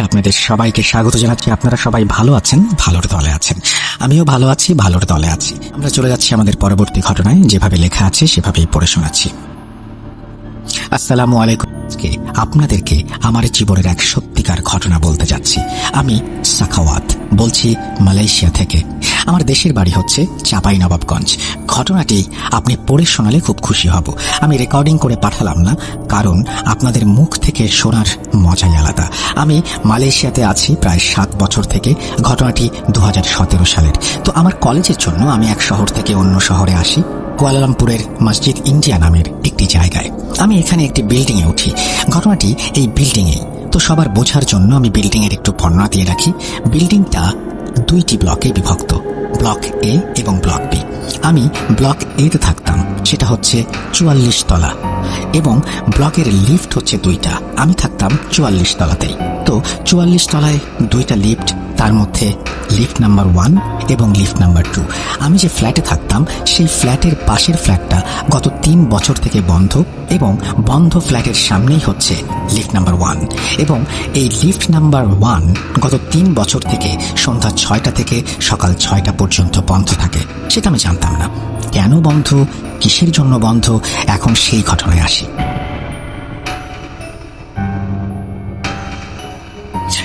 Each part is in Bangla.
আপনাদের সবাইকে স্বাগত জানাচ্ছি। আপনারা সবাই ভালো আছেন? ভালোর দলে আছেন। আমিও ভালো আছি, ভালোর দলে আছি। আমরা চলে যাচ্ছি আমাদের পরবর্তী ঘটনায়। যেভাবে লেখা আছে, সেভাবেই পড়ে শোনাচ্ছি। আসসালামু আলাইকুম। আজকে আপনাদেরকে আমার জীবনের এক সত্যিকার ঘটনা বলতে যাচ্ছি। আমি সাখাওয়াত, বলছি মালয়েশিয়া থেকে। আমার দেশের বাড়ি হচ্ছে চাপাই নবাবগঞ্জ। ঘটনাটি আপনি পড়ে শোনালে খুব খুশি হব। আমি রেকর্ডিং করে পাঠালাম না, কারণ আপনাদের মুখ থেকে শোনার মজাই আলাদা। আমি মালয়েশিয়াতে আছি প্রায় সাত বছর থেকে, ঘটনাটি দু হাজার সতেরো সালের। তো আমার কলেজের জন্য আমি এক শহর থেকে অন্য শহরে আসি, কুয়ালালামপুরের মসজিদ ইন্ডিয়া নামের একটি জায়গায়। আমি এখানে একটি বিল্ডিংয়ে উঠি ঘটনাটি এই বিল্ডিং এই তো সবার বোঝার জন্য আমি বিল্ডিংয়ের একটু বর্ণনা দিয়ে রাখি। বিল্ডিংটা দুইটি ব্লকে বিভক্ত ব্লক এ এবং ব্লক বি আমি ব্লক এতে থাকতাম, সেটা হচ্ছে চুয়াল্লিশ তলা। এবং ব্লকের লিফট হচ্ছে দুইটা। আমি থাকতাম চুয়াল্লিশ তলাতেই। তো চুয়াল্লিশ তলায় দুইটা লিফট তার মধ্যে লিফট নাম্বার ওয়ান এবং লিফট নাম্বার টু। আমি যে ফ্ল্যাটে থাকতাম, সেই ফ্ল্যাটের পাশের ফ্ল্যাটটা গত তিন বছর থেকে বন্ধ এবং বন্ধ ফ্ল্যাটের সামনেই হচ্ছে লিফট নাম্বার ওয়ান। এবং এই লিফট নাম্বার ওয়ান গত তিন বছর থেকে সন্ধ্যা ছয়টা থেকে সকাল ছয়টা পর্যন্ত বন্ধ থাকে। সেটা আমি জানতাম না। কেন বন্ধ? কিসের জন্য বন্ধ? এখন সেই ঘটনায় আসি।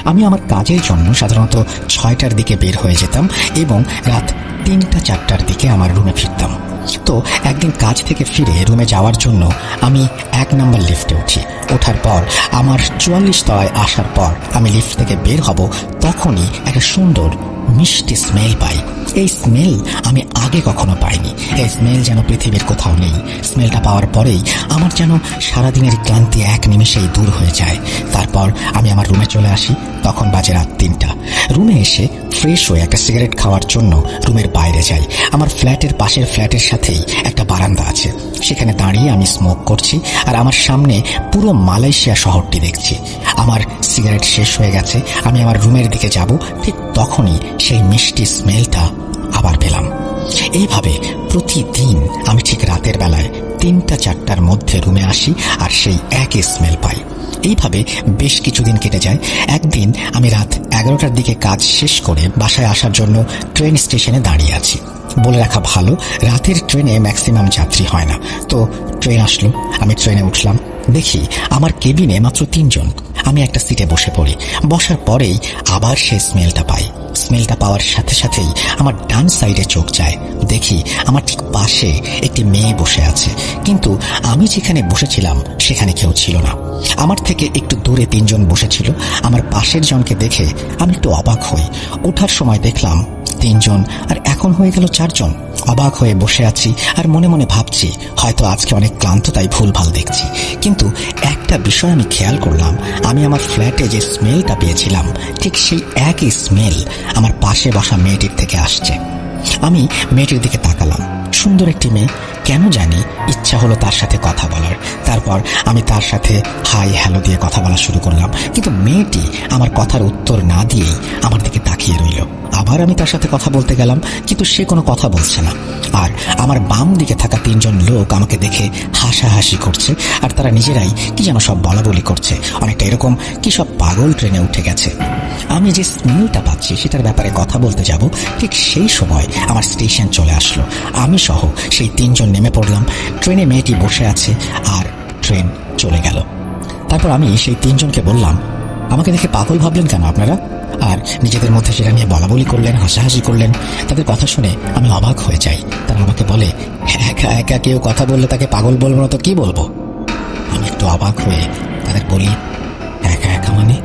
আমি আমার কাজের জন্য সাধারণত ছয়টার দিকে বের হয়ে যেতাম এবং রাত তিনটা, চারটার দিকে আমার রুমে ফিরতাম। তো একদিন কাজ থেকে ফিরে রুমে যাওয়ার জন্য আমি এক নম্বর লিফটে উঠি। ওঠার পর, আমার চুয়াল্লিশ তলায় আসার পর আমি লিফট থেকে বের হব, তখনই একটা সুন্দর মিষ্টি স্মেল পাই। এই স্মেল আমি আগে কখনো পাইনি। এই স্মেল যেন পৃথিবীর কোথাও নেই। স্মেলটা পাওয়ার পরেই আমার যেন সারাদিনের ক্লান্তি এক নিমিষেই দূর হয়ে যায়। তারপর আমি আমার রুমে চলে আসি, তখন বাজে রাত তিনটা। রুমে এসে ফ্রেশ হয়ে একটা সিগারেট খাওয়ার জন্য রুমের বাইরে যাই। আমার ফ্ল্যাটের পাশের ফ্ল্যাটের সাথেই একটা বারান্দা আছে। সেখানে দাঁড়িয়ে আমি স্মোক করছি আর আমার সামনে পুরো মালয়েশিয়া শহরটি দেখছি। আমার সিগারেট শেষ হয়ে গেছে, আমি আমার রুমের দিকে যাব, ঠিক তখনই সেই মিষ্টি স্মেলটা আবার পেলাম। এইভাবে প্রতিদিন আমি ঠিক রাতের বেলায় তিনটা চারটার মধ্যে রুমে আসি আর সেই একই স্মেল পাই। এইভাবে বেশ কিছুদিন কেটে যায়। একদিন আমি রাত এগারোটার দিকে কাজ শেষ করে বাসায় আসার জন্য ট্রেন স্টেশনে দাঁড়িয়ে আছি। বলে রাখা ভালো, রাতের ট্রেনে ম্যাক্সিমাম যাত্রী হয় না। তো ট্রেন আসলো, আমি ট্রেনে উঠলাম। দেখি, আমার কেবিনে মাত্র তিনজন। আমি একটা সিটে বসে পড়ি। বসার পরেই আবার সেই স্মেলটা পাই। স্মেলটা পাওয়ার সাথে সাথেই আমার ডান সাইডে চোখ যায়। দেখি, আমার ঠিক পাশে একটি মেয়ে বসে আছে। কিন্তু আমি যেখানে বসেছিলাম, সেখানে কেউ ছিল না। আমার থেকে একটু দূরে তিনজন বসেছিল। আমার পাশের জনকে দেখে আমি একটু অবাক হই। ওঠার সময় দেখলাম তিনজন, আর এখন হয়ে গেল চারজন। অবাক হয়ে বসে আছি আর মনে মনে ভাবছি, হয়তো আজকে অনেক ক্লান্ত তাই ভুলভাল দেখছি। কিন্তু একটা বিষয় আমি খেয়াল করলাম, আমি আমার ফ্ল্যাটে যে স্মেলটা পেয়েছিলাম, ঠিক সেই একই স্মেল আমার পাশে বসা মেয়েটির থেকে আসছে। আমি মেয়েটির দিকে তাকালাম। সুন্দর একটি মেয়ে কেন জানি ইচ্ছা হলো তার সাথে কথা বলার। তারপর আমি তার সাথে হাই হ্যালো দিয়ে কথা বলা শুরু করলাম। কিন্তু মেয়েটি আমার কথার উত্তর না দিয়েই আমার দিকে তাকিয়ে রইল। আবার আমি তার সাথে কথা বলতে গেলাম, কিন্তু সে কোনো কথা বলছে না। আর আমার বাম দিকে থাকা তিনজন লোক আমাকে দেখে হাসাহাসি করছে, আর তারা নিজেরাই কি যেন সব বলা বলি করছে। অনেকটা এরকম কি সব পাগল ট্রেনে উঠে গেছে। আমি যে স্মেলটা পাচ্ছি, সেটার ব্যাপারে কথা বলতে যাব। ঠিক সেই সময় আমার স্টেশন চলে আসলো। আমি সহ সেই তিনজন নেমে পড়লাম। ট্রেনে মেয়েটি বসে আছে আর ট্রেন চলে গেল। তারপর আমি সেই তিনজনকে বললাম, আমাকে দেখে পাগল ভাবলেন কেন আপনারা? আর নিজেদের মধ্যে সেটা নিয়ে বলা বলি করলেন, হাসাহাসি করলেন। তাদের কথা শুনে আমি অবাক হয়ে যাই। তারা আমাকে বলে, একা একা কেউ কথা বললে তাকে পাগল বলব না তো কি বলব? আমি একটু অবাক হয়ে তাদের বলি, একা একা মানে?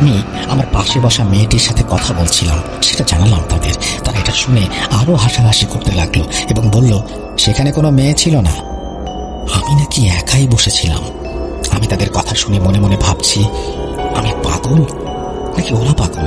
আমি আমার পাশে বসা মেয়েটির সাথে কথা বলছিলাম। সেটা জানালাম তাদের। তারা এটা শুনে আরও হাসাহাসি করতে লাগল এবং বলল, সেখানে কোনো মেয়ে ছিল না? আমি নাকি একাই বসেছিলাম। আমি তাদের কথা শুনে মনে মনে ভাবছি, আমি পাগল নাকি ওরা পাগল?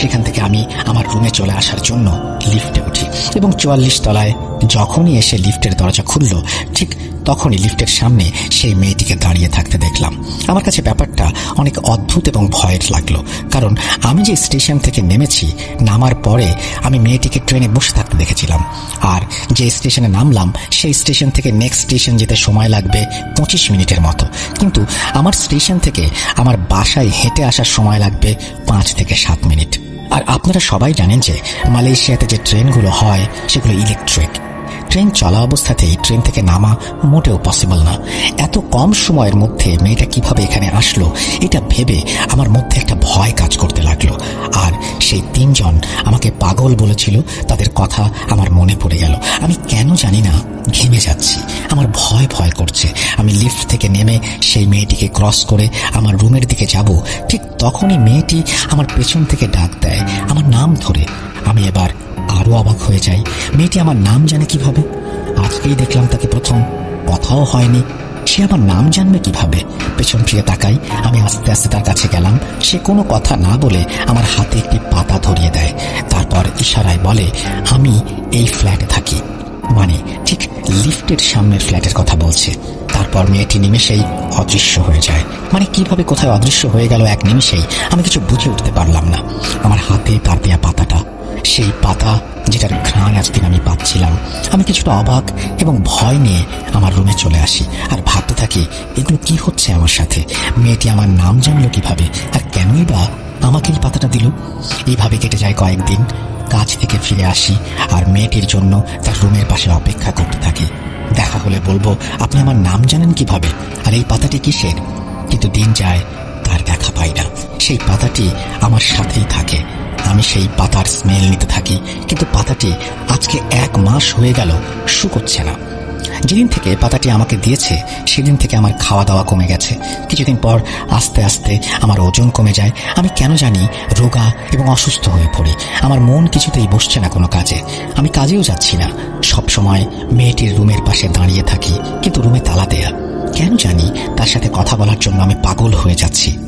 সেখান থেকে আমি আমার রুমে চলে আসার জন্য লিফটে উঠি এবং চুয়াল্লিশ তলায় যখনই এসে লিফটের দরজা খুলল, ঠিক তখনই লিফটের সামনে সেই মেয়েটিকে দাঁড়িয়ে থাকতে দেখলাম। আমার কাছে ব্যাপারটা অনেক অদ্ভুত এবং ভয়ের লাগল, কারণ আমি যে স্টেশন থেকে নেমেছি, নামার পরে আমি মেয়েটিকে ট্রেনে বসে থাকতে দেখেছিলাম। আর যে স্টেশনে নামলাম, সেই স্টেশন থেকে নেক্সট স্টেশন যেতে সময় লাগবে পঁচিশ মিনিটের মতো। কিন্তু আমার স্টেশন থেকে আমার বাসায় হেঁটে আসার সময় লাগবে পাঁচ থেকে সাত মিনিট। আর আপনারা সবাই জানেন যে মালয়েশিয়াতে যে ট্রেনগুলো হয়, সেগুলো ইলেকট্রিক ট্রেন চলা অবস্থাতেই ট্রেন থেকে নামা মোটেও পসিবল না। এত কম সময়ের মধ্যে মেয়েটা কীভাবে এখানে আসলো, এটা ভেবে আমার মধ্যে একটা ভয় কাজ করতে লাগল। আর সেই তিনজন আমাকে পাগল বলেছিল, তাদের কথা আমার মনে পড়ে গেল। আমি কেন জানি না, ঘেমে যাচ্ছি। আমার ভয় ভয় করছে। আমি লিফট থেকে নেমে সেই মেয়েটিকে ক্রস করে আমার রুমের দিকে যাব। ঠিক তখনই মেয়েটি আমার পেছন থেকে ডাক দেয়। আমার নাম ধরে। আমি এবার আরও অবাক হয়ে যাই। মেয়েটি আমার নাম জানে কীভাবে? আজকেই দেখলাম তাকে প্রথম। কথাও হয়নি। সে আমার নাম জানবে কীভাবে? পেছন ফিরে তাকাই। আমি আস্তে আস্তে তার কাছে গেলাম। সে কোনো কথা না বলে আমার হাতে একটি পাতা ধরিয়ে দেয়। তারপর ইশারায় বলে, আমি এই ফ্ল্যাটে থাকি। মানে ঠিক লিফটের সামনের ফ্ল্যাটের কথা বলছে। তারপর মেয়েটি নিমেষেই অদৃশ্য হয়ে যায়। মানে কীভাবে কোথায় অদৃশ্য হয়ে গেল এক নিমেষেই আমি কিছু বুঝে উঠতে পারলাম না। আমার হাতে তার দেয়া পাতাটা সেই পাতা, যেটার ঘ্রাণ আজদিন আমি পাচ্ছিলাম। আমি কিছুটা অবাক এবং ভয় নিয়ে আমার রুমে চলে আসি আর ভাবতে থাকি, এগুলো কি হচ্ছে আমার সাথে? মেয়েটি আমার নাম জানলো কীভাবে? আর কেনই বা আমাকে এই পাতাটা দিল? এইভাবে কেটে যায় কয়েকদিন, কাজ থেকে ফিরে আসি আর মেয়েটির জন্য তার রুমের পাশে অপেক্ষা করতে থাকি। দেখা হলে বলব, আপনি আমার নাম জানেন কীভাবে? আর এই পাতাটি কিসের? কিন্তু দিন যায়, তার দেখা পাই না। সেই পাতাটি আমার সাথেই থাকে। আমি সেই পাতার স্মেল নিতে থাকি, কিন্তু পাতাটি আজকে এক মাস হয়ে গেল শুকোচ্ছে না। যেদিন থেকে পাতাটি আমাকে দিয়েছে, সেদিন থেকে আমার খাওয়া দাওয়া কমে গেছে। কিছুদিন পর আস্তে আস্তে আমার ওজন কমে যায়। আমি কেন জানি রোগা এবং অসুস্থ হয়ে পড়ি। আমার মন কিছুতেই বসছে না কোনো কাজে। আমি কাজেও যাচ্ছি না। সব সময় মেয়েটির রুমের পাশে দাঁড়িয়ে থাকি, কিন্তু রুমে তালা দেয়া। কেন জানি তার সাথে কথা বলার জন্য আমি পাগল হয়ে যাচ্ছি।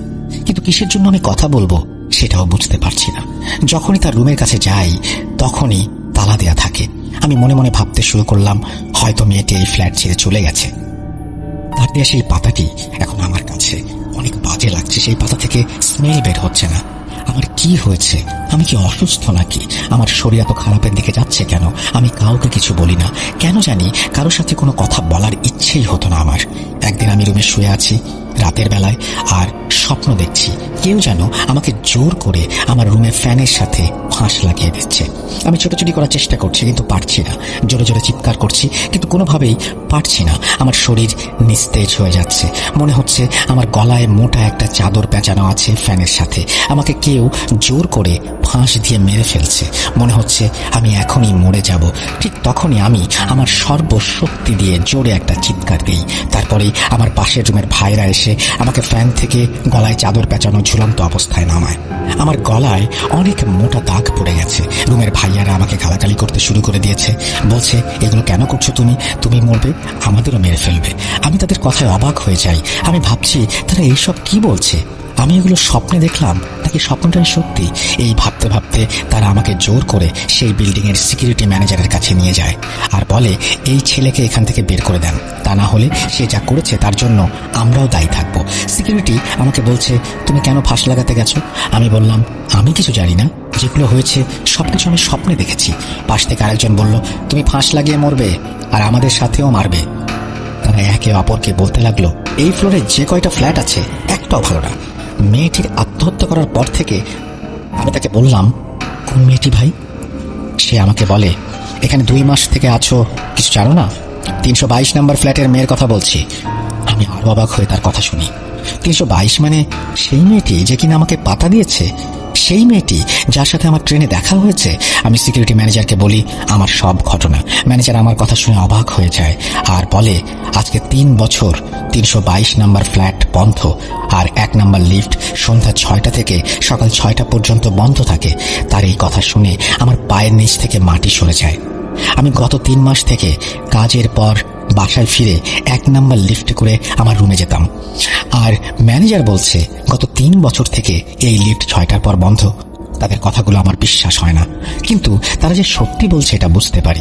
কিন্তু কিসের জন্য আমি কথা বলব? সেটাও বুঝতে পারছি না। যখনই তার রুমের কাছে যাই, তখনই তালা দেয়া থাকে। আমি মনে মনে ভাবতে শুরু করলাম, হয়তো মেয়েটি এই ফ্ল্যাট ছেড়ে চলে গেছে। তার দেয়া সেই পাতাটি এখন আমার কাছে। অনেক বাজে লাগছে, সেই পাতা থেকে স্মেল বের হচ্ছে না। আমার কি হয়েছে? আমি কি অসুস্থ নাকি? আমার শরীর এত খারাপের দিকে যাচ্ছে কেন? আমি কাউকে কিছু বলি না। কেন জানি কারোর সাথে কোনো কথা বলার ইচ্ছেই হতো না আমার। একদিন আমি রুমে শুয়ে আছি রাতের বেলায় আর স্বপ্ন দেখছি। কেউ যেন আমাকে জোর করে আমার রুমে ফ্যানের সাথে ফাঁস লাগিয়ে দিচ্ছে। আমি ছোটাছুটি করার চেষ্টা করছি, কিন্তু পারছি না। জোরে জোরে চিৎকার করছি, কিন্তু কোনোভাবেই পারছি না। আমার শরীর নিস্তেজ হয়ে যাচ্ছে। মনে হচ্ছে আমার গলায় মোটা একটা চাদর পেঁচানো আছে ফ্যানের সাথে। আমাকে কেউ জোর করে ফাঁস দিয়ে মেরে ফেলছে। মনে হচ্ছে আমি এখনই মরে যাব। ঠিক তখনই আমি আমার সর্বশক্তি দিয়ে জোরে একটা চিৎকার দিই। তারপরেই আমার পাশের রুমের ভাইরা এসে আমাকে ফ্যান থেকে গলায় চাদর পেঁচানো ঝুলন্ত অবস্থায় নামায়। আমার গলায় অনেক মোটা দাগ পড়ে গেছে। রুমের ভাইয়ারা আমাকে গালাগালি করতে শুরু করে দিয়েছে। বলছে, এগুলো কেন করছ তুমি? তুমি মরবে, আমাদেরও মেরে ফেলবে। আমি তাদের কথায় অবাক হয়ে যাই। আমি ভাবছি, তারা এইসব কি বলছে? আমি এগুলো স্বপ্নে দেখলাম, নাকি স্বপ্নটাই সত্যি? এই ভাবতে ভাবতে তারা আমাকে জোর করে সেই বিল্ডিং এর সিকিউরিটি ম্যানেজারের কাছে নিয়ে যায় আর বলে, এই ছেলেকে এখান থেকে বের করে দেন। তা না হলে সে যা করেছে তার জন্য আমরাও দায়ী থাকব। সিকিউরিটি আমাকে বলছে, তুমি কেন ফাঁস লাগাতে গেছো? আমি বললাম, আমি কিছু জানি না। যেগুলো হয়েছে সব কিছু আমি স্বপ্নে দেখেছি। পাশ থেকে আরেকজন বলল, তুমি ফাঁস লাগিয়ে মরবে আর আমাদের সাথেও মারবে। তারা একে অপরকে বলতে লাগল, এই ফ্লোরে যে কয়টা ফ্ল্যাট আছে, একটাও ভালো না। মেয়েটির আত্মহত্যা করার পর থেকে আমি তাকে বললাম, কোন মেয়েটি ভাই? সে আমাকে বলে, এখানে দুই মাস থেকে আছো, কিছু জানো না? তিনশো বাইশ নম্বর ফ্ল্যাটের মেয়ের কথা বলছি। আমি আরও অবাক হয়ে তার কথা শুনি। তিনশো বাইশ মানে সেই মেয়েটি যে কিনা আমাকে পাতা দিয়েছে? সেই মেয়েটি যার সাথে আমার ট্রেনে দেখা হয়েছে, আমি সিকিউরিটি ম্যানেজারকে বলি, আমার সব ঘটনা। ম্যানেজার আমার কথা শুনে অবাক হয়ে যায় আর বলে, আজকে তিন বছর তিনশো বাইশ নাম্বার ফ্ল্যাট বন্ধ আর এক নাম্বার লিফট সন্ধ্যা ছয়টা থেকে সকাল ছয়টা পর্যন্ত বন্ধ থাকে। তার এই কথা শুনে আমার পায়ের নিচ থেকে মাটি সরে যায়। আমি গত তিন মাস থেকে কাজের পর বাসায় ফিরে এক নাম্বার লিফটে করে আমার রুমে যেতাম। আর ম্যানেজার বলছে, গত তিন বছর থেকে এই লিফট ছয়টার পর বন্ধ। তাদের কথাগুলো আমার বিশ্বাস হয় না। কিন্তু তারা যে সত্যি বলছে এটা বুঝতে পারি।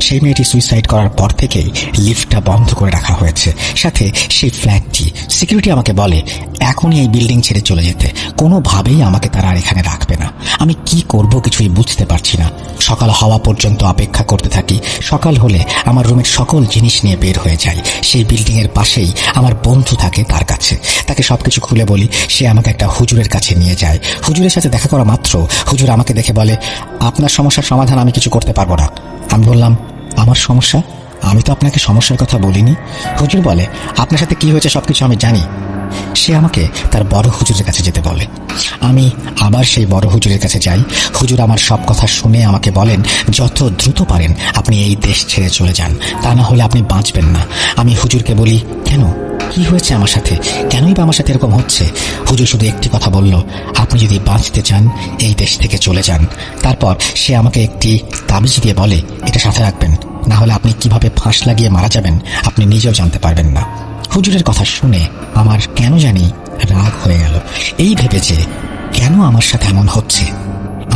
সেই মেয়েটি সুইসাইড করার পর থেকেই লিফটটা বন্ধ করে রাখা হয়েছে। সাথে সেই ফ্ল্যাটটি সিকিউরিটি আমাকে বলে, এখনই এই বিল্ডিং ছেড়ে চলে যেতে। কোনোভাবেই আমাকে তারা আর এখানে রাখবে না। আমি কি করব কিছুই বুঝতে পারছি না। সকাল হওয়া পর্যন্ত অপেক্ষা করতে থাকি। সকাল হলে আমার রুমের সকল জিনিস নিয়ে বের হয়ে যাই। সেই বিল্ডিং এর পাশেই আমার বন্ধু থাকে তার কাছে। তাকে সবকিছু খুলে বলি, সে আমাকে একটা হুজুরের কাছে নিয়ে যায়। হুজুরের সাথে দেখা করা মাত্র হুজুর আমাকে দেখে বলে, আপনার সমস্যার সমাধান আমি কিছু করতে পারব না। আমি বললাম, আমার সমস্যা? আমি তো আপনাকে সমস্যার কথা বলিনি। হুজুর বলে, আপনার সাথে কি হয়েছে সবকিছু আমি জানি। সে আমাকে তার বড় হুজুরের কাছে যেতে বলে। আমি আবার সেই বড় হুজুরের কাছে যাই। হুজুর আমার সব কথা শুনে আমাকে বলেন, যত দ্রুত পারেন, আপনি এই দেশ ছেড়ে চলে যান। তা না হলে আপনি বাঁচবেন না। আমি হুজুরকে বলি, কেন? কি হয়েছে আমার সাথে? কেনই বা আমার সাথে এরকম হচ্ছে? হুজুর শুধু একটি কথা বলল, আপনি যদি বাঁচতে চান, এই দেশ থেকে চলে যান। তারপর সে আমাকে একটি তাবিজ দিয়ে বলে, এটা সাথে রাখবেন। না হলে আপনি কীভাবে ফাঁস লাগিয়ে মারা যাবেন, আপনি নিজেও জানতে পারবেন না। হুজুরের কথা শুনে আমার কেন জানি রাগ হয়ে গেল। এই ভেবে যে কেন আমার সাথে এমন হচ্ছে?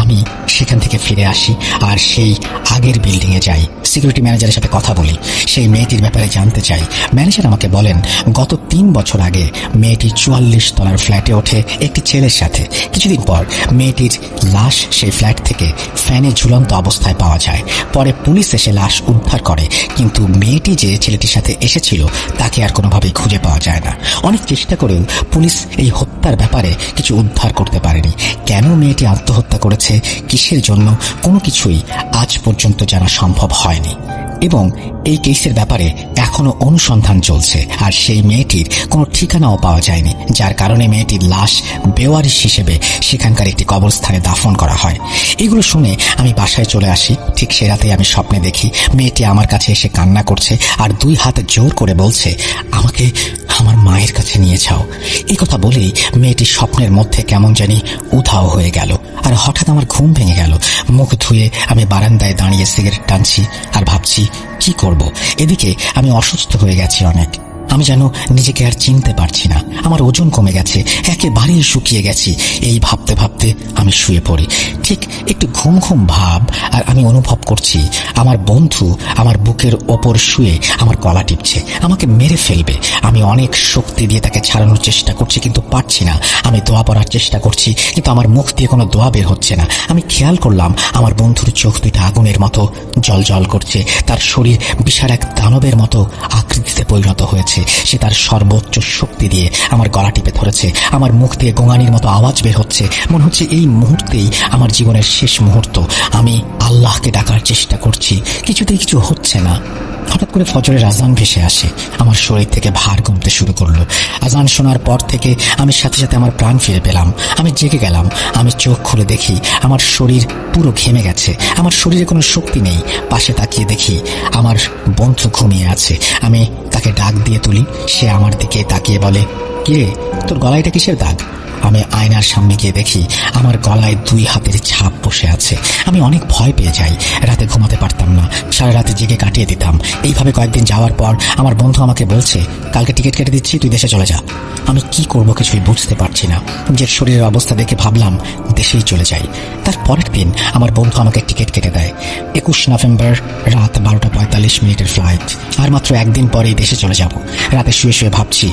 আমি সেখান থেকে ফিরে আসি আর সেই আগের বিল্ডিং এ যাই। সিকিউরিটি ম্যানেজারের সাথে কথা বলি। সেই মেয়েটির ব্যাপারে জানতে চাই। ম্যানেজার আমাকে বলেন, গত তিন বছর আগে মেয়েটি চুয়াল্লিশ তলার ফ্ল্যাটে ওঠে একটি ছেলের সাথে। কিছুদিন পর মেয়েটির লাশ সেই ফ্ল্যাট থেকে ফ্যানে ঝুলন্ত অবস্থায় পাওয়া যায়। পরে পুলিশ এসে লাশ উদ্ধার করে। কিন্তু মেয়েটি যে ছেলেটির সাথে এসেছিল, তাকে আর কোনোভাবেই খুঁজে পাওয়া যায় না। অনেক চেষ্টা করেও পুলিশ এই হত্যার ব্যাপারে কিছু উদ্ধার করতে পারেনি। কেন মেয়েটি আত্মহত্যা করেছে? কিসের জন্য? কোনো কিছুই আজ পর্যন্ত জানা সম্ভব হয়নি। এবং এই কেসের ব্যাপারে এখনও অনুসন্ধান চলছে, আর সেই মেয়েটির কোনো ঠিকানাও পাওয়া যায়নি, যার কারণে মেয়েটির লাশ বেওয়ারিশ হিসেবে সেখানকার একটি কবরস্থানে দাফন করা হয়। এগুলো শুনে আমি বাসায় চলে আসি, ঠিক সে রাতে আমি স্বপ্নে দেখি মেয়েটি আমার কাছে এসে কান্না করছে আর দুই হাতে জোর করে বলছে, আমাকে আমার মায়ের কাছে নিয়ে যাও। এই কথা বলেই মেয়েটি স্বপ্নের মধ্যে কেমন জানি উধাও হয়ে গেল আর হঠাৎ আমার ঘুম ভেঙে গেল। মুখ ধুয়ে আমি বারান্দায় দাঁড়িয়ে সিগারেট টানছি আর ভাবছি কি করব? এদিকে আমি অসুস্থ হয়ে গেছি অনেক। আমি যেন নিজেকে আর চিনতে পারছি না। আমার ওজন কমে গেছে, একেবারেই শুকিয়ে গেছি। এই ভাবতে ভাবতে আমি শুয়ে পড়ি। ঠিক একটু ঘুম ঘুম ভাব আর আমি অনুভব করছি, আমার বন্ধু আমার বুকের ওপর শুয়ে আমার গলা টিপছে, আমাকে মেরে ফেলবে। আমি অনেক শক্তি দিয়ে তাকে ছাড়ানোর চেষ্টা করছি কিন্তু পারছি না। আমি দোয়া পড়ার চেষ্টা করছি কিন্তু আমার মুখ দিয়ে কোনো দোয়া বের হচ্ছে না। আমি খেয়াল করলাম, আমার বন্ধুর চোখ দুইটা আগুনের মতো জল জল করছে। তার শরীর বিশাল এক দানবের মতো আকৃতিতে পরিণত হয়েছে। সে তার সর্বোচ্চ শক্তি দিয়ে আমার গলা টিপে ধরেছে। আমার মুখ দিয়ে গোঙানির মতো আওয়াজ বের হচ্ছে। মনে হচ্ছে এই মুহূর্তেই আমার জীবনের শেষ মুহূর্ত। আমি আল্লাহকে ডাকার চেষ্টা করছি। কিছুতেই কিছু হচ্ছে না। হঠাৎ করে ফজরের আজান ভেসে আসে। আমার শরীর থেকে ভার কমতে শুরু করল। আজান শোনার পর থেকে আমি সাথে সাথে আমার প্রাণ ফিরে পেলাম। আমি জেগে গেলাম। আমি চোখ খুলে দেখি আমার শরীর পুরো ঘেমে গেছে। আমার শরীরে কোনো শক্তি নেই। পাশে তাকিয়ে দেখি আমার বন্ধু ঘুমিয়ে আছে। আমি তাকে ডাক দিয়ে তুলি সে আমার দিকে তাকিয়ে বলে কিরে তোর গলায়টা কিসের দাগ? আমি আয়নার সামনে গিয়ে দেখি আমার গলায় দুই হাতের ছাপ বসে আছে। আমি অনেক ভয় পেয়ে যাই। রাতে ঘুমাতে পারতাম না। সারা রাতে জেগে কাটিয়ে দিতাম। এইভাবে কয়েকদিন যাওয়ার পর আমার বন্ধু আমাকে বলছে, কালকে টিকিট কেটে দিচ্ছি, তুই দেশে চলে যা। আমি কি করব কিছুই বুঝতে পারছি না। নিজের শরীরের অবস্থা দেখে ভাবলাম, দেশেই চলে যাই। তার পরের দিন আমার বন্ধু আমাকে টিকিট কেটে দেয়। একুশ নভেম্বর রাত বারোটা পঁয়তাল্লিশ মিনিটের ফ্লাইট আর মাত্র একদিন পরেই দেশে চলে যাব। রাতে শুয়ে শুয়ে ভাবছি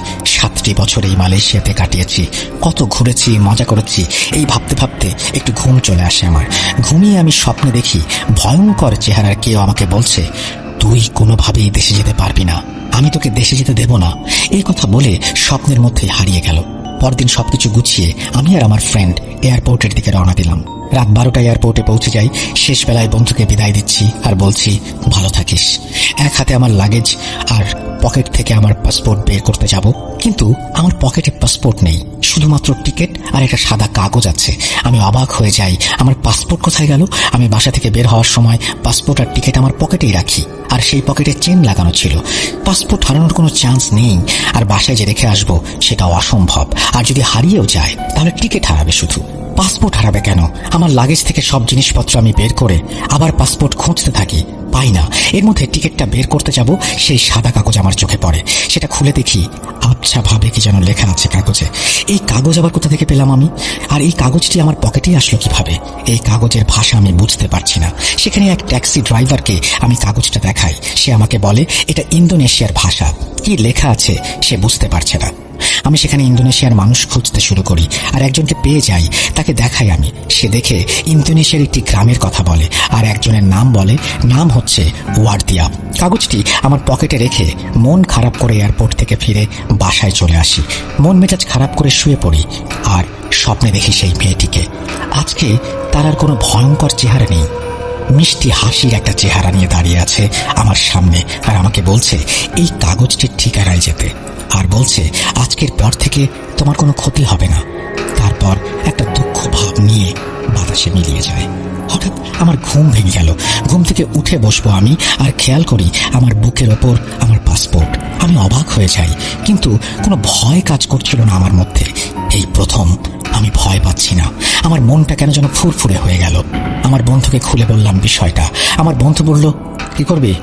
সাতটি বছর এই মালয়েশিয়াতে কাটিয়েছি। কত ঘুরেছি, মজা করেছি, এই ভাবতে ভাবতে একটু ঘুম চলে আসে আমার। ঘুমিয়ে আমি স্বপ্নে দেখি, ভয়ঙ্কর চেহারার কেউ আমাকে বলছে, তুই কোনোভাবেই দেশে যেতে পারবি না। আমি তোকে দেশে যেতে দেব না। এই কথা বলে স্বপ্নের মধ্যেই হারিয়ে গেল। পরদিন সবকিছু গুছিয়ে আমি আর আমার ফ্রেন্ড এয়ারপোর্টের দিকে রওনা দিলাম। রাত বারোটা এয়ারপোর্টে পৌঁছে যাই। শেষ বেলায় বন্ধুকে বিদায় দিচ্ছি আর বলছি, ভালো থাকিস। এক হাতে আমার লাগেজ আর পকেট থেকে আমার পাসপোর্ট বের করতে যাব। কিন্তু আমার পকেটে পাসপোর্ট নেই। শুধুমাত্র টিকিট আর একটা সাদা কাগজ আছে। আমি অবাক হয়ে যাই। আমার পাসপোর্ট কোথায় গেল? আমি বাসা থেকে বের হওয়ার সময় পাসপোর্ট আর টিকিট আমার পকেটেই রাখি। আর সেই পকেটে চেন লাগানো ছিল। পাসপোর্ট হারানোর কোনো চান্স নেই। আর বাসায় যে রেখে আসব সেটা অসম্ভব। আর যদি হারিয়েও যায়, তাহলে টিকিট হারাবে শুধু। পাসপোর্ট হারাবে কেন? আমার লাগেজ থেকে সব জিনিসপত্র আমি বের করে আবার পাসপোর্ট খুঁজতে থাকি। পাই না। এর মধ্যে টিকিটটা বের করতে যাব, সেই সাদা কাগজ আমার চোখে পড়ে। সেটা খুলে দেখি আবছা ভাবে কি যেন লেখা আছে কাগজে। এই কাগজ আবার কোথা থেকে পেলাম আমি? আর এই কাগজটি আমার পকেটেই আসলো কীভাবে? এই কাগজের ভাষা আমি বুঝতে পারছি না। সেখানে এক ট্যাক্সি ড্রাইভারকে আমি কাগজটা দেখাই। সে আমাকে বলে, এটা ইন্দোনেশিয়ার ভাষা। কি লেখা আছে সে বুঝতে পারছে না। আমি সেখানে ইন্দোনেশিয়ার মানুষ খুঁজতে শুরু করি, আর একজনকে পেয়ে যাই, তাকে দেখাই আমি। সে দেখে ইন্দোনেশিয়ার একটি গ্রামের কথা বলে, আর একজনের নাম বলে, নাম হচ্ছে ওয়ার্দিয়া। কাগজটি আমার পকেটে রেখে মন খারাপ করে এয়ারপোর্ট থেকে ফিরে বাসায় চলে আসি। মন মেজাজ খারাপ করে শুয়ে পড়ি, আর স্বপ্নে দেখি সেই মেয়েটিকে। আজকে তার আর কোনো ভয়ঙ্কর চেহারা নেই। মিষ্টি হাসির একটা চেহারা নিয়ে দাঁড়িয়ে আছে আমার সামনে, আর আমাকে বলছে, এই কাগজটির ঠিকানায় যেতে। আর বলছে, আজকের পর থেকে তোমার কোনো ক্ষতি হবে না। তারপর একটা দুঃখ ভাব নিয়ে বাতাসে মিলিয়ে যায়। হঠাৎ আমার ঘুম ভেঙে গেল। ঘুম থেকে উঠে বসবো আমি, আর খেয়াল করি আমার বুকের ওপর আমার পাসপোর্ট। আমি অবাক হয়ে যাই, কিন্তু কোনো ভয় কাজ করছিল না আমার মধ্যে। এই প্রথম আমি ভয় পাচ্ছি না। আমার মনটা কেন যেন ফুরফুরে হয়ে গেল। আমার বন্ধুকে খুলে বললাম বিষয়টা। আমার বন্ধু বলল, কি করবি?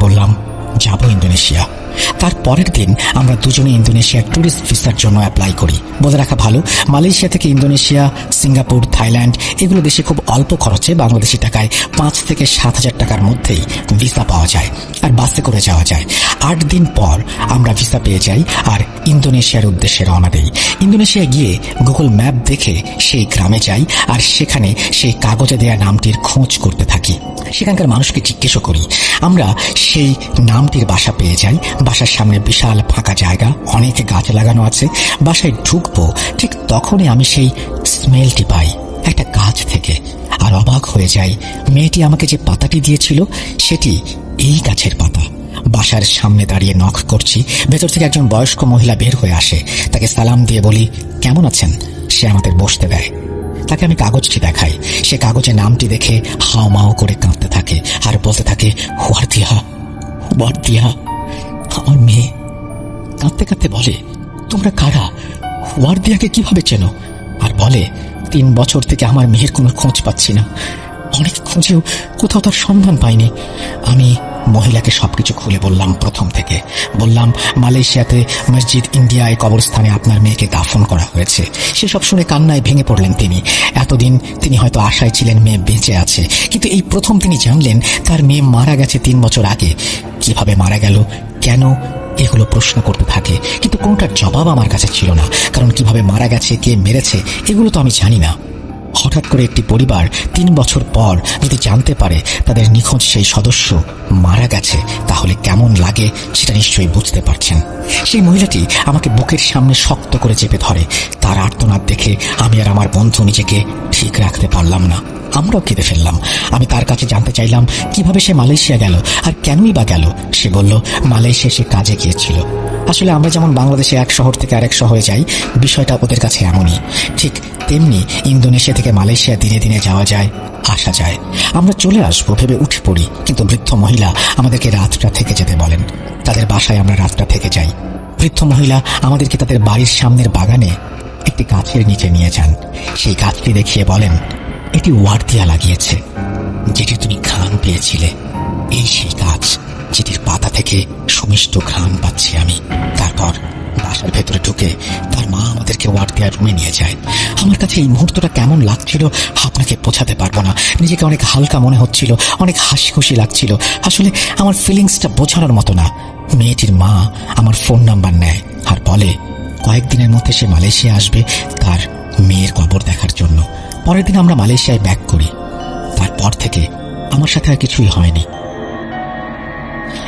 বললাম, যাব ইন্দোনেশিয়া। তার পরের দিন আমরা দুজনে ইন্দোনেশিয়ার ট্যুরিস্ট ভিসার জন্য অ্যাপ্লাই করি। বলে রাখা ভালো, মালয়েশিয়া থেকে ইন্দোনেশিয়া, সিঙ্গাপুর, থাইল্যান্ড, এগুলো দেশে খুব অল্প খরচে বাংলাদেশি টাকায় পাঁচ থেকে সাত হাজার টাকার মধ্যেই ভিসা পাওয়া যায় আর বাসে করে যাওয়া যায়। আট দিন পর আমরা ভিসা পেয়ে যাই আর ইন্দোনেশিয়ার উদ্দেশ্যে রওনা দেই। ইন্দোনেশিয়া গিয়ে গুগল ম্যাপ দেখে সেই গ্রামে যাই আর সেখানে সেই কাগজে দেয়া নামটির খোঁজ করতে থাকি। সেখানকার মানুষকে জিজ্ঞেসও করি। আমরা সেই নামটির বাসা পেয়ে যাই বাসার সামনে বিশাল ফাঁকা জায়গা, অনেক গাছ লাগানো আছে। বাসায় ঢুকবো, ঠিক তখনই আমি সেই স্মেলটি পাই। একটা গাছ থেকে আর অবাক হয়ে যাই। মেয়েটি আমাকে যে পাতাটি দিয়েছিল, সেটি এই গাছের পাতা। বাসার সামনে দাঁড়িয়ে নখ করছি। ভেতর থেকে একজন বয়স্ক মহিলা বের হয়ে আসে। তাকে সালাম দিয়ে বলি, কেমন আছেন? সে আমাদের বসতে দেয়। তাকে আমি কাগজটি দেখাই। সে কাগজে নামটি দেখে হাও মাও করে কাঁদতে থাকে আর বলতে থাকে হোয়ার্দিয়া হোয়ার্দিয়া আমার মেয়ে। কাঁদতে কাঁদতে বলে, তোমরা কারা? ওয়ার্দিয়াকে কীভাবে চেনো? আর বলে, তিন বছর থেকে আমার মেয়ের কোনো খোঁজ পাচ্ছি না। অনেক খুঁজেও কোথাও তার সন্ধান পাইনি। আমি মহিলাকে সবকিছু খুলে বললাম প্রথম থেকে। বললাম, মালয়েশিয়াতে মসজিদ ইন্ডিয়ায় কবরস্থানে আপনার মেয়েকে দাফন করা হয়েছে। সেসব শুনে কান্নায় ভেঙে পড়লেন তিনি। এতদিন তিনি হয়তো আশায় ছিলেন মেয়ে বেঁচে আছে। কিন্তু এই প্রথম তিনি জানলেন তার মেয়ে মারা গেছে তিন বছর আগে। কীভাবে মারা গেল কেন এগুলো প্রশ্ন করতে থাকে? কিন্তু কোনোটার জবাব আমার কাছে ছিল না। কারণ কীভাবে মারা গেছে, কে মেরেছে, এগুলো তো আমি জানি না। হঠাৎ করে একটি পরিবার তিন বছর পর যদি জানতে পারে তাদের নিখোঁজ সেই সদস্য মারা গেছে, তাহলে কেমন লাগে সেটা নিশ্চয়ই বুঝতে পারছেন। সেই মহিলাটি আমাকে বুকের সামনে শক্ত করে চেপে ধরে। তার আর্তনাদ দেখে আমি আর আমার বন্ধু নিজেকে ঠিক রাখতে পারলাম না। আমরাও কেঁদে ফেললাম। আমি তার কাছে জানতে চাইলাম, কীভাবে সে মালয়েশিয়া গেল আর কেনই বা গেল? সে বলল, মালয়েশিয়া সে কাজে গিয়েছিল। আসলে আমরা যেমন বাংলাদেশে এক শহর থেকে আরেক শহরে যাই, বিষয়টা ওদের কাছে এমনই। ঠিক তেমনি ইন্দোনেশিয়া থেকে মালয়েশিয়া দিনে দিনে যাওয়া যায়, আসা যায়। আমরা চলে আসব, ভেবে উঠে পড়ি, কিন্তু বৃদ্ধ মহিলা আমাদেরকে রাতটা থেকে যেতে বলেন। তাদের বাসায় আমরা রাতটা থেকে যাই। বৃদ্ধ মহিলা আমাদেরকে তাদের বাড়ির সামনের বাগানে একটি গাছের নিচে নিয়ে যান। সেই গাছটি দেখিয়ে বলেন, এটি ওয়ার্দিয়া লাগিয়েছে, যেটি তুমি ঘ্রাণ পেয়েছিলে। এই সেই গাছ যেটির পাতা থেকে সুমিষ্ট ঘ্রাণ পাচ্ছি আমি। তারপর বাসার ভেতরে ঢুকে তার মা আমাদেরকে ওয়ার্দিয়ার রুমে নিয়ে যায়। আমার কাছে এই মুহূর্তটা কেমন লাগছিল আপনাকে বোঝাতে পারব না। নিজেকে অনেক হালকা মনে হচ্ছিল, অনেক হাসি খুশি লাগছিল। আসলে আমার ফিলিংসটা বোঝানোর মতো না। মেয়েটির মা আমার ফোন নাম্বার নেয় আর বলে, কয়েকদিনের মধ্যে সে মালয়েশিয়া আসবে তার মেয়ের কবর দেখার জন্য। পরের দিন আমরা মালয়েশিয়ায় ব্যাক করি। তারপর থেকে আমার সাথে আর কিছুই হয়নি।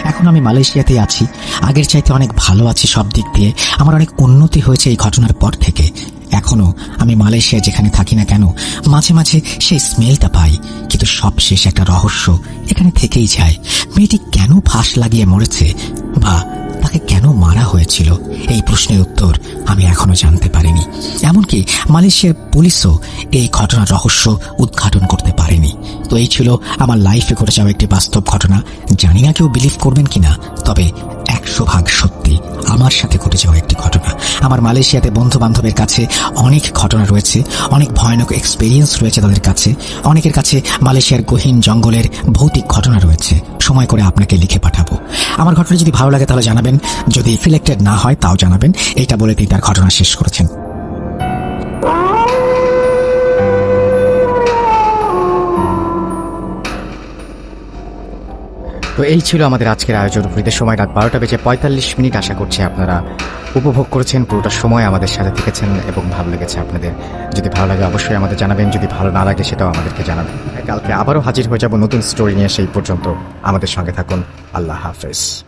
এখন আমি মালয়েশিয়াতে আছি। আগের চাইতে অনেক ভালো আছি সব দিক দিয়ে। আমার অনেক উন্নতি হয়েছে এই ঘটনার পর থেকে। এখনও আমি মালয়েশিয়া যেখানে থাকি না কেন, মাঝে মাঝে সেই স্মেলটা পাই। কিন্তু সবশেষ একটা রহস্য এখানে থেকেই যায়। মেয়েটি কেন ফাঁস লাগিয়ে মরেছে? বা তাকে কেন মারা হয়েছিল? এই প্রশ্নের উত্তর আমি এখনও জানতে পারিনি। এমনকি মালয়েশিয়ার পুলিশও এই ঘটনার রহস্য উদ্ঘাটন করতে পারেনি। তো এই ছিল আমার লাইফে ঘটে যাওয়া একটি বাস্তব ঘটনা। জানি না কেউ বিলিভ করবেন কিনা, তবে একশো ভাগ সত্যি। আমার সাথে ঘটে যাওয়া একটি ঘটনা। আমার মালয়েশিয়াতে বন্ধু বান্ধবের কাছে অনেক ঘটনা রয়েছে, অনেক ভয়ানক এক্সপিরিয়েন্স রয়েছে তাদের কাছে। অনেকের কাছে মালয়েশিয়ার গহীন জঙ্গলের ভৌতিক ঘটনা রয়েছে। সময় করে আপনাকে লিখে পাঠাবো। আমার ঘটনা যদি ভালো লাগে তাহলে জানাবেন। যদি সিলেক্টেড না হয় তাও জানাবেন। এটা বলে তিনি তার ঘটনা শেষ করেছেন। তো এই ছিল আমাদের আজকের আয়োজন। ঘুরিতে সময় রাত বারোটা বেজে পঁয়তাল্লিশ মিনিট আশা করছি আপনারা উপভোগ করেছেন। পুরোটা সময় আমাদের সাথে থেকেছেন এবং ভালো লেগেছে আপনাদের। যদি ভালো লাগে অবশ্যই আমাদের জানাবেন, যদি ভালো না লাগে সেটাও আমাদেরকে জানাবেন। কালকে আবারও হাজির হয়ে যাব নতুন স্টোরি নিয়ে, সেই পর্যন্ত আমাদের সঙ্গে থাকুন। আল্লাহ হাফেজ।